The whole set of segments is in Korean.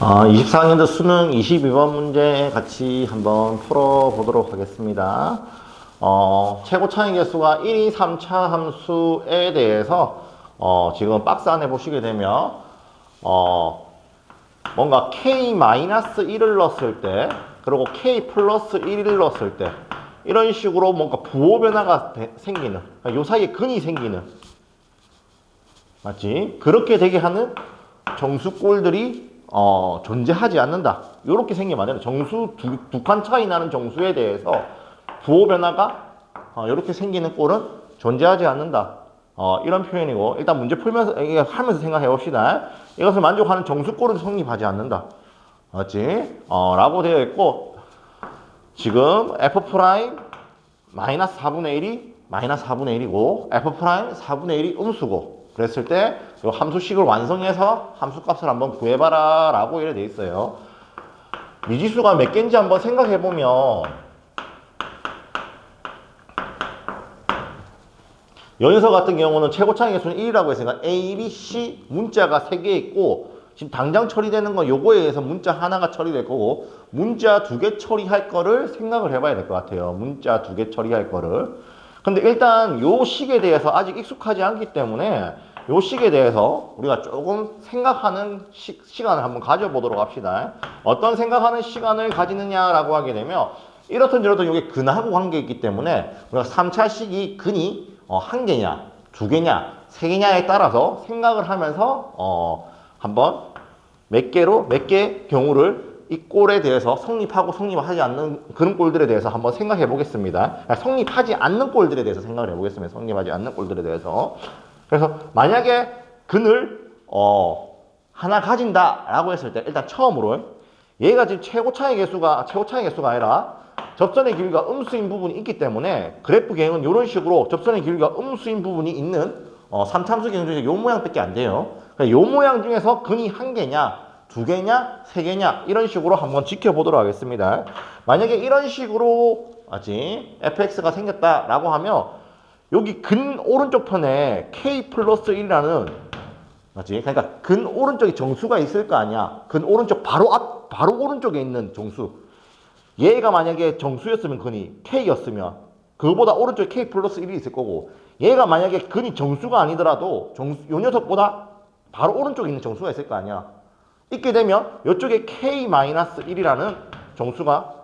아, 24학년도 수능 22번 문제 같이 한번 풀어보도록 하겠습니다. 어, 최고 차이 개수가 1, 2, 3차 함수에 대해서 어, 지금 박스 안에 보시게 되면 어, 뭔가 k-1을 넣었을 때 그리고 k 플러스 1을 넣었을 때 이런 식으로 뭔가 부호 변화가 되- 생기는 그러니까 요 사이에 근이 생기는 맞지? 그렇게 되게 하는 정수꼴들이 어, 존재하지 않는다. 이렇게 생기면 안. 정수 두 칸 차이 나는 정수에 대해서 부호 변화가 어, 이렇게 생기는 꼴은 존재하지 않는다. 어, 이런 표현이고 일단 문제 풀면서 하면서 생각해 봅시다. 이것을 만족하는 정수꼴은 성립하지 않는다. 맞지? 어, 라고 되어 있고 지금 f 프라임 마이너스 4분의 1이 마이너스 4분의 1이고 f 프라임 4분의 1이 음수고 그랬을 때 이 함수식을 완성해서 함수값을 한번 구해봐라 라고 이래 돼 있어요 미지수가 몇 개인지 한번 생각해 보면 여기서 같은 경우는 최고차이 개수는 1이라고 했으니까 A, B, C 문자가 3개 있고 지금 당장 처리되는 건 요거에 의해서 문자 하나가 처리될 거고 문자 두 개 처리할 거를 생각을 해봐야 될 것 같아요. 문자 두 개 처리할 거를. 근데 일단 요 식에 대해서 아직 익숙하지 않기 때문에 요 식에 대해서 우리가 조금 생각하는 시, 시간을 한번 가져보도록 합시다. 어떤 생각하는 시간을 가지느냐라고 하게 되면 이렇든 저렇든 이게 근하고 관계 있기 때문에 우리가 3차식 이 근이 어, 한 개냐, 두 개냐, 세 개냐에 따라서 생각을 하면서 어, 한번 몇 개로 몇 개 경우를 이 꼴에 대해서 성립하고 성립하지 않는 그런 꼴들에 대해서 한번 생각해 보겠습니다. 그러니까 성립하지 않는 꼴들에 대해서 생각을 해 보겠습니다. 성립하지 않는 꼴들에 대해서. 그래서 만약에 근을 어, 하나 가진다라고 했을 때 일단 처음으로 얘가 지금 최고 차이 개수가 최고 차이 개수가 아니라 접선의 길이가 음수인 부분이 있기 때문에 그래프 계획은 이런 식으로 접선의 길이가 음수인 부분이 있는 어, 3참수 계획 중에 요 모양밖에 안 돼요. 요 모양 중에서 근이 한 개냐, 두 개냐, 세 개냐 이런 식으로 한번 지켜보도록 하겠습니다. 만약에 이런 식으로 아지 fx가 생겼다라고 하면 여기 근 오른쪽 편에 k 플러스 1이라는 맞지? 그러니까 근 오른쪽에 정수가 있을 거 아니야. 근 오른쪽 바로 앞 바로 오른쪽에 있는 정수. 얘가 만약에 정수였으면 근이 k였으면 그거보다 오른쪽에 k 플러스 1이 있을 거고 얘가 만약에 근이 정수가 아니더라도 정수 요 녀석보다 바로 오른쪽에 있는 정수가 있을 거 아니야. 있게 되면 이쪽에 k 마이너스 1이라는 정수가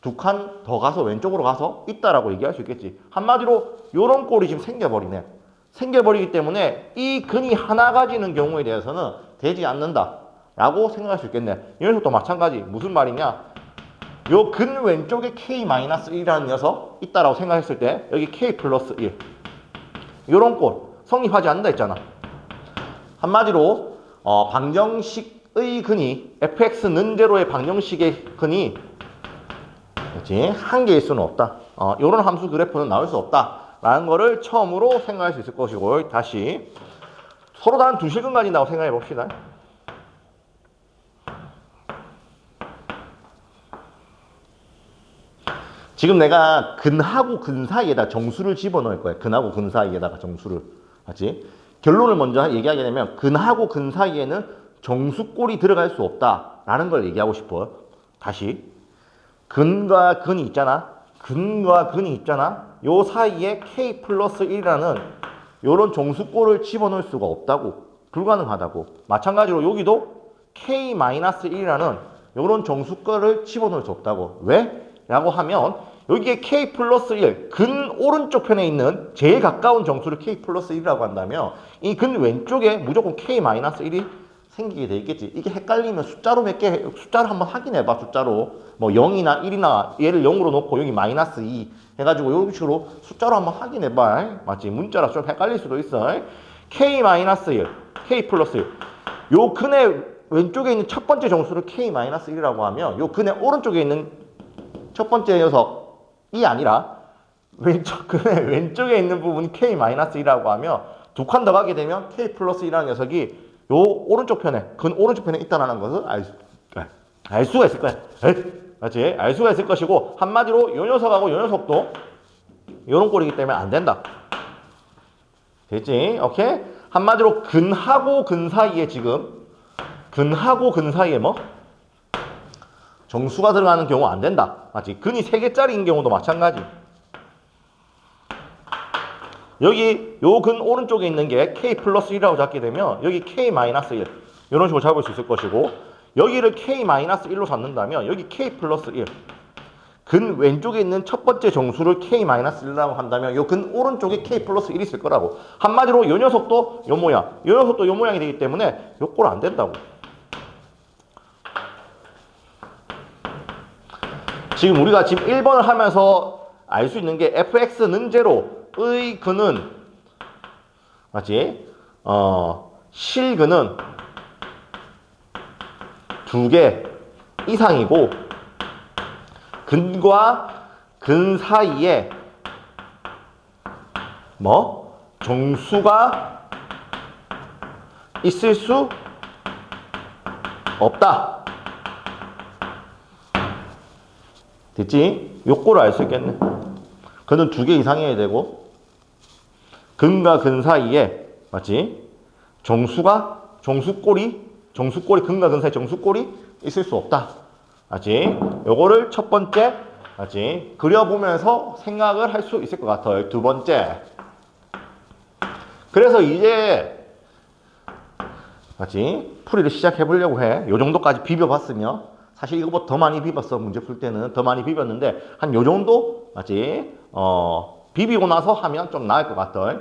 두 칸 더 가서 왼쪽으로 가서 있다라고 얘기할 수 있겠지. 한마디로 요런 꼴이 지금 생겨버리네. 생겨버리기 때문에 이 근이 하나 가지는 경우에 대해서는 되지 않는다. 라고 생각할 수 있겠네. 이 녀석도 마찬가지. 무슨 말이냐? 요 근 왼쪽에 k-1이라는 녀석 있다라고 생각했을 때 여기 k 플러스 1. 요런 꼴 성립하지 않는다 했잖아. 한마디로 어, 방정식의 근이 fx는 제로의 방정식의 근이 그렇지 한 개일 수는 없다. 어, 이런 함수 그래프는 나올 수 없다 라는 거를 처음으로 생각할 수 있을 것이고 다시 서로 다한두 가진다고 생각해 봅시다. 지금 내가 근하고 근 사이에다 정수를 집어넣을 거야. 근하고 근 사이에다가 정수를. 맞지? 결론을 먼저 얘기하게 되면 근하고 근 사이에는 정수꼴이 들어갈 수 없다라는 걸 얘기하고 싶어요. 다시. 근과 근이 있잖아. 근과 근이 있잖아. 요 사이에 k 플러스 1이라는 요런 정수꼴을 집어넣을 수가 없다고. 불가능하다고. 마찬가지로 여기도 k 마이너스 1이라는 요런 정수꼴을 집어넣을 수 없다고. 왜? 라고 하면 여기에 k 플러스 1, 근 오른쪽 편에 있는 제일 가까운 정수를 k 플러스 1이라고 한다면 이 근 왼쪽에 무조건 k 마이너스 1이 생기게 돼 있겠지. 이게 헷갈리면 숫자로 몇 개, 숫자를 한번 확인해 봐, 숫자로. 뭐 0이나 1이나 얘를 0으로 놓고 여기 마이너스 2 해가지고 이런 식으로 숫자로 한번 확인해 봐. 맞지? 문자라 좀 헷갈릴 수도 있어. k 마이너스 1, k 플러스 1. 요 근의 왼쪽에 있는 첫 번째 정수를 k 마이너스 1이라고 하면 요 근의 오른쪽에 있는 첫 번째 녀석이 아니라 왼쪽 근의 왼쪽에 있는 부분이 k 마이너스 1이라고 하면 두 칸 더 가게 되면 k 플러스 1이라는 녀석이 요 오른쪽 편에 근 오른쪽 편에 있다는 것을 알, 수- 알 수가 있을 거야. 맞지? 알 수가 있을 것이고 한마디로 요 녀석하고 요 녀석도 요런 꼴이기 때문에 안 된다. 됐지? 오케이? 한마디로 근하고 근 사이에 지금 근하고 근 사이에 뭐 정수가 들어가는 경우 안 된다. 맞지? 근이 3개짜리인 경우도 마찬가지. 여기 요 근 오른쪽에 있는 게 k 플러스 1이라고 잡게 되면 여기 k 마이너스 1 이런 식으로 잡을 수 있을 것이고 여기를 k 마이너스 1로 잡는다면 여기 k 플러스 1 근 왼쪽에 있는 첫 번째 정수를 k 마이너스 1이라고 한다면 요 근 오른쪽에 k 플러스 1이 있을 거라고. 한마디로 요 녀석도 요 모양 요 녀석도 요 모양이 되기 때문에 요꼴 안 된다고. 지금 우리가 지금 1번을 하면서 알 수 있는 게 fx는 제로 의 근은 맞지? 어, 실근은 두 개 이상이고 근과 근 사이에 뭐 정수가 있을 수 없다. 됐지? 요거를 알 수 있겠네. 그는 두 개 이상이어야 되고 근과 근 사이에 맞지? 정수가 정수꼴이 정수꼴이 근과 근 사이 정수꼴이 있을 수 없다. 맞지? 요거를 첫 번째 맞지? 그려보면서 생각을 할 수 있을 것 같아요. 두 번째. 그래서 이제 맞지? 풀이를 시작해 보려고 해. 요 정도까지 비벼봤으면 사실 이거보다 더 많이 비볐어. 문제 풀 때는 더 많이 비볐는데 한 요 정도 맞지? 어, 비비고 나서 하면 좀 나을 것 같아.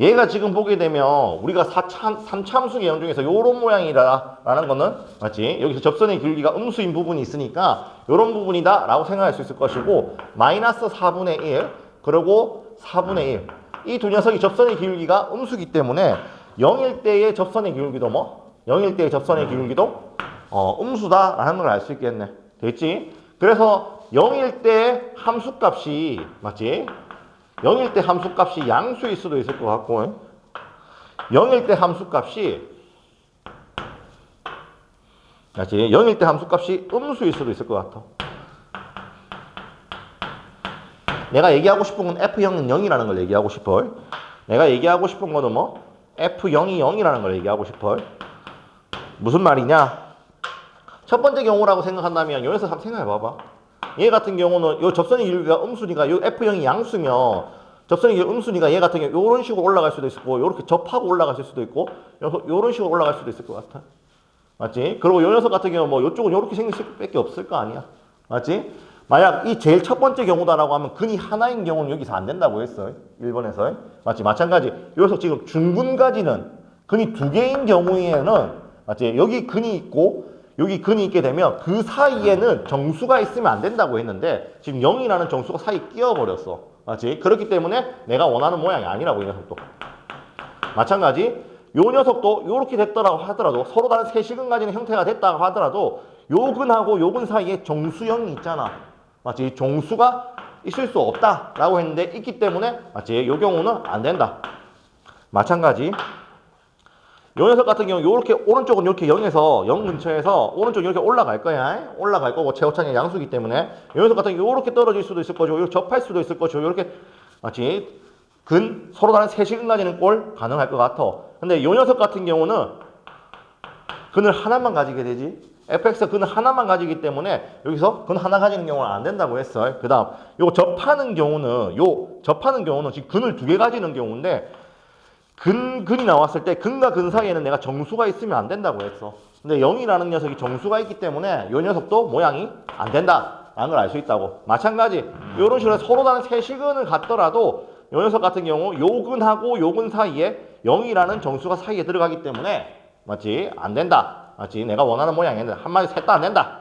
얘가 지금 보게 되면 우리가 4참, 3참수 개형 중에서 요런 모양이라는 거는 맞지? 여기서 접선의 길기가 음수인 부분이 있으니까 요런 부분이다 라고 생각할 수 있을 것이고 마이너스 4분의 1 그리고 4분의 1 이 두 녀석이 접선의 기울기가 음수기 때문에 0일 때의 접선의 기울기도 뭐? 0일 때의 접선의 기울기도 어, 음수다 라는 걸 알 수 있겠네. 됐지? 그래서 0일 때 함수값이 맞지? 0일 때 함수값이 양수일 수도 있을 것 같고 0일 때 함수값이 맞지? 0일 때 함수값이 음수일 수도 있을 것 같아. 내가 얘기하고 싶은 건 F0은 0이라는 걸 얘기하고 싶어. 내가 얘기하고 싶은 거는 뭐? F0이 0이라는 걸 얘기하고 싶어. 무슨 말이냐? 첫 번째 경우라고 생각한다면 여기서 한번 생각해 봐봐. 얘 같은 경우는 요 접선의 길이가 음수니까 요 F0이 양수면 접선의 길이 음수니까 얘 같은 경우 요런 식으로 올라갈 수도 있고 요렇게 접하고 올라갈 수도 있고 요- 요런 식으로 올라갈 수도 있을 것 같아. 맞지? 그리고 요 녀석 같은 경우 뭐 요쪽은 요렇게 생길 수밖에 없을 거 아니야. 맞지? 만약 이 제일 첫 번째 경우다라고 하면 근이 하나인 경우는 여기서 안 된다고 했어. 1번에서. 맞지? 마찬가지. 요 녀석 지금 중근까지는 근이 두 개인 경우에는 맞지? 여기 근이 있고 여기 근이 있게 되면 그 사이에는 정수가 있으면 안 된다고 했는데 지금 0이라는 정수가 사이에 끼어버렸어. 맞지? 그렇기 때문에 내가 원하는 모양이 아니라고 이 녀석도. 마찬가지 요 녀석도 요렇게 됐더라고 하더라도 서로 다른 세시근 가지는 형태가 됐다고 하더라도 요 근하고 요 근 사이에 정수형이 있잖아. 맞지? 정수가 있을 수 없다라고 했는데 있기 때문에 맞지? 요 경우는 안 된다. 마찬가지 요 녀석 같은 경우 요렇게 오른쪽은 이렇게 0에서 0 근처에서 오른쪽 이렇게 올라갈 거야. 올라갈 거고 최고창의 양수기 때문에 요 녀석 같은 경우 요렇게 떨어질 수도 있을 거죠. 요렇게 접할 수도 있을 거죠. 요렇게 맞지? 근 서로 다른 세시근 가지는 꼴 가능할 것 같아. 근데 요 녀석 같은 경우는 근을 하나만 가지게 되지. fx가 근을 하나만 가지기 때문에 여기서 근 하나 가지는 경우는 안 된다고 했어요. 그 다음, 요 접하는 경우는, 요 접하는 경우는 지금 근을 두 개 가지는 경우인데, 근, 근이 나왔을 때 근과 근 사이에는 내가 정수가 있으면 안 된다고 했어. 근데 0이라는 녀석이 정수가 있기 때문에 요 녀석도 모양이 안 된다. 라는 걸 알 수 있다고. 마찬가지, 요런 식으로 서로 다른 세시근을 갖더라도 요 녀석 같은 경우 요 근하고 요근 사이에 0이라는 정수가 사이에 들어가기 때문에 맞지? 안 된다. 맞지? 내가 원하는 모양이 아니다. 한마디 셋다 안 된다.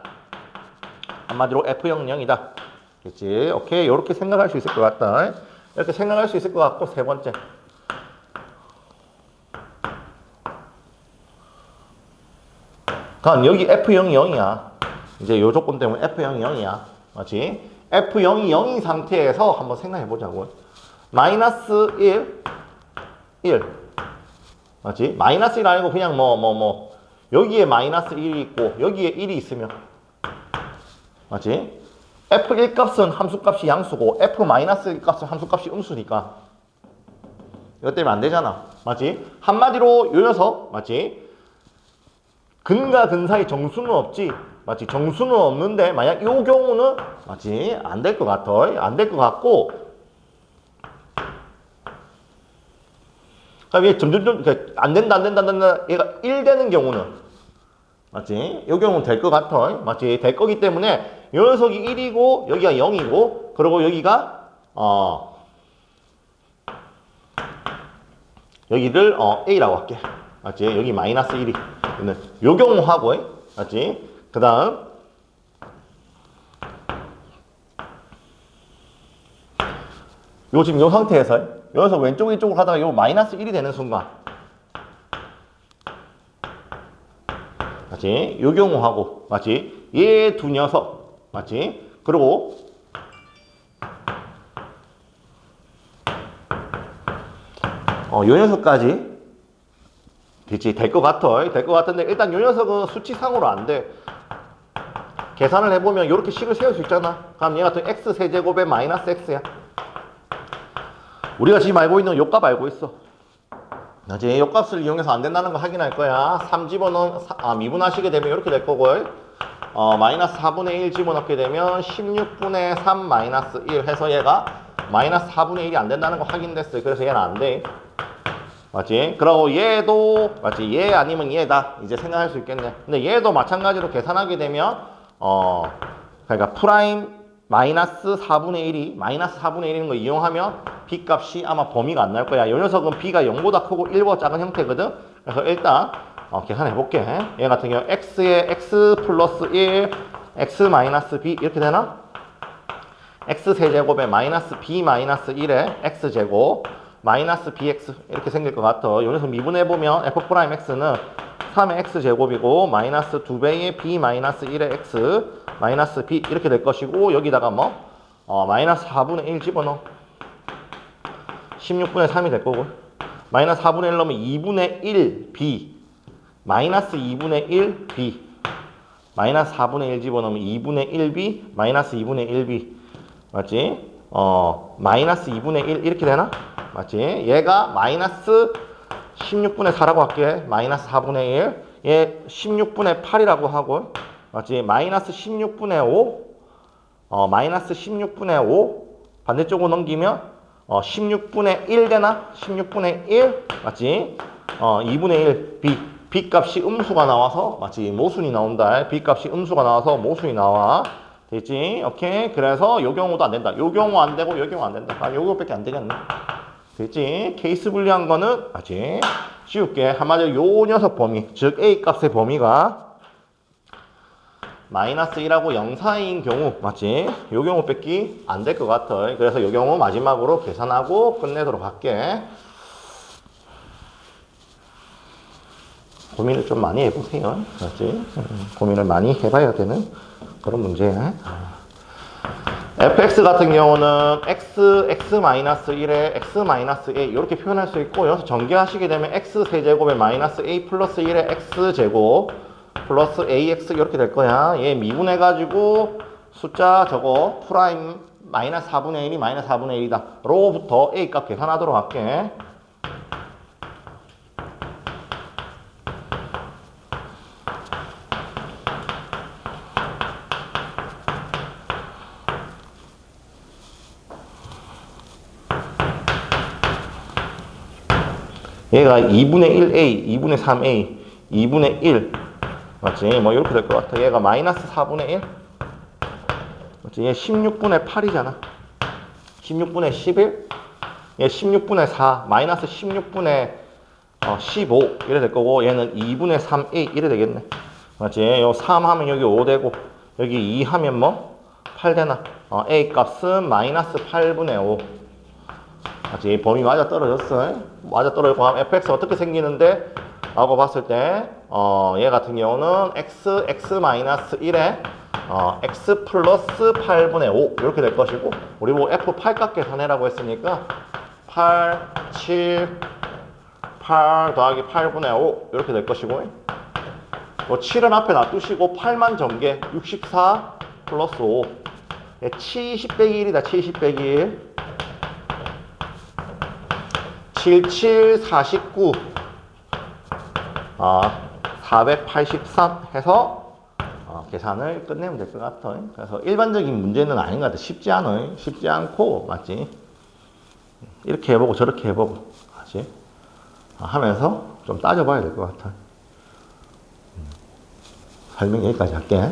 한마디로 F0 0이다. 그렇지? 오케이. 요렇게 생각할 수 있을 것 같다. 이렇게 생각할 수 있을 것 같고 세 번째. 그럼 여기 F0이 0이야. 이제 요 조건 때문에 F0이 0이야. 맞지? F0이 0인 상태에서 한번 생각해 보자고. 마이너스 1, 1. 맞지? 마이너스 1 아니고 그냥 뭐, 뭐, 뭐. 여기에 마이너스 1이 있고, 여기에 1이 있으면. 맞지? F1 값은 함수값이 양수고, F 마이너스 1 값은 함수값이 음수니까. 이것 때문에 안 되잖아. 맞지? 한마디로 요 녀석, 맞지? 근과 근 사이 정수는 없지. 맞지? 정수는 없는데 만약 이 경우는 맞지? 안 될 것 같아. 안 될 것 같고 그럼 얘 점점점 안 된다 안 된다 안 된다 얘가 1 되는 경우는 맞지? 이 경우는 될 것 같아. 맞지? 될 거기 때문에 이 녀석이 1이고 여기가 0이고 그리고 여기가 어 여기를 어 A라고 할게. 맞지? 여기 마이너스 1이 있는 요 경우 하고 맞지? 그 다음 요 지금 요 상태에서 여기서 왼쪽 이쪽으로 하다가 요 마이너스 1이 되는 순간 맞지? 요 경우하고 맞지? 얘 두 녀석 맞지? 그리고 어, 요 녀석까지 됐지? 될 것 같아. 될 것 같은데 일단 요 녀석은 수치상으로 안 돼. 계산을 해보면 이렇게 식을 세울 수 있잖아. 그럼 얘 같은 x 세제곱에 마이너스 x야. 우리가 지금 알고 있는 요값 알고 있어. 이제 요 값을 이용해서 안 된다는 거 확인할 거야. 3 집어넣은, 아, 미분하시게 되면 이렇게 될 거고, 어, 마이너스 4분의 1 집어넣게 되면 16분의 3 마이너스 1 해서 얘가 마이너스 4분의 1이 안 된다는 거 확인됐어요. 그래서 얘는 안 돼. 맞지? 그리고 얘도, 맞지? 얘 아니면 얘다. 이제 생각할 수 있겠네. 근데 얘도 마찬가지로 계산하게 되면, 어, 그러니까 프라임 마이너스 4분의 1이 마이너스 4분의 1인 거 이용하면 b 값이 아마 범위가 안 날 거야. 이 녀석은 b가 0보다 크고 1보다 작은 형태거든. 그래서 일단 어, 계산해 볼게. 얘 같은 경우 x에 x 플러스 1, x 마이너스 b 이렇게 되나? x 세제곱에 마이너스 b 마이너스 1에 x 제곱 마이너스 bx 이렇게 생길 것 같아. 이 녀석 미분해 보면 f 프라임 x는 3의 x 제곱이고 마이너스 2배의 b 마이너스 1의 x 마이너스 b 이렇게 될 것이고 여기다가 뭐 어, 마이너스 4분의 1 집어넣어 16분의 3이 될 거고 마이너스 4분의 1 넣으면 2분의 1 b 마이너스 2분의 1 b 마이너스 4분의 1 집어넣으면 2분의 1b 마이너스 2분의 1b 맞지? 어 마이너스 2분의 1 이렇게 되나? 맞지? 얘가 마이너스 16분의 4라고 할게. 마이너스 4분의 1. 얘 16분의 8이라고 하고. 맞지? 마이너스 16분의 5. 어, 마이너스 16분의 5. 반대쪽으로 넘기면 어, 16분의 1 되나? 16분의 1. 맞지? 어, 2분의 1. B. B 값이 음수가 나와서 맞지? 모순이 나온다. B 값이 음수가 나와서 모순이 나와. 됐지? 오케이. 그래서 요 경우도 안 된다. 요 경우 안 되고 요 경우 안 된다. 아, 요거밖에 안 되겠네. 됐지? 케이스 분리한 거는 아직 쉬울게. 한마디로 요 녀석 범위, 즉 A 값의 범위가 마이너스 1하고 0 사이인 경우, 맞지? 요 경우 뺏기 안 될 것 같아. 그래서 요 경우 마지막으로 계산하고 끝내도록 할게. 고민을 좀 많이 해보세요. 맞지? 음, 고민을 많이 해봐야 되는 그런 문제야. fx 같은 경우는 x, x-1에 x-a 이렇게 표현할 수 있고 여기서 전개하시게 되면 x 세제곱에 마이너스 a 플러스 1에 x제곱 플러스 ax 이렇게 될 거야. 얘 미분해가지고 숫자 저거 프라임 마이너스 4분의 1이 마이너스 4분의 1이다. 로부터 a 값 계산하도록 할게. 얘가 2분의 1a, 2분의 3a, 2분의 1 맞지? 뭐 이렇게 될 것 같아. 얘가 마이너스 4분의 1 맞지? 얘 16분의 8이잖아. 16분의 11 얘 16분의 4 마이너스 16분의 어, 15 이래 될 거고 얘는 2분의 3a 이래 되겠네. 맞지? 요 3 하면 여기 5 되고 여기 2 하면 뭐? 8 되나? 어, a 값은 마이너스 8분의 5 맞지? 범위 맞아 떨어졌어. 맞아 떨어졌고 하면 fx 어떻게 생기는데? 라고 봤을 때, 어, 얘 같은 경우는 x, x-1에 어, x 플러스 8분의 5 이렇게 될 것이고 우리 뭐 f8 값 계산해라고 했으니까 8, 7, 8 더하기 8분의 5 이렇게 될 것이고 뭐 7은 앞에 놔두시고 8만 전개 64 플러스 5 예, 70 빼기 1이다 70 빼기 1 77, 49, 아, 483 해서 어, 계산을 끝내면 될 것 같아. 그래서 일반적인 문제는 아닌 것 같아. 쉽지 않아. 쉽지 않고, 맞지? 이렇게 해보고 저렇게 해보고, 하지? 어, 하면서 좀 따져봐야 될 것 같아. 음. 설명 여기까지 할게.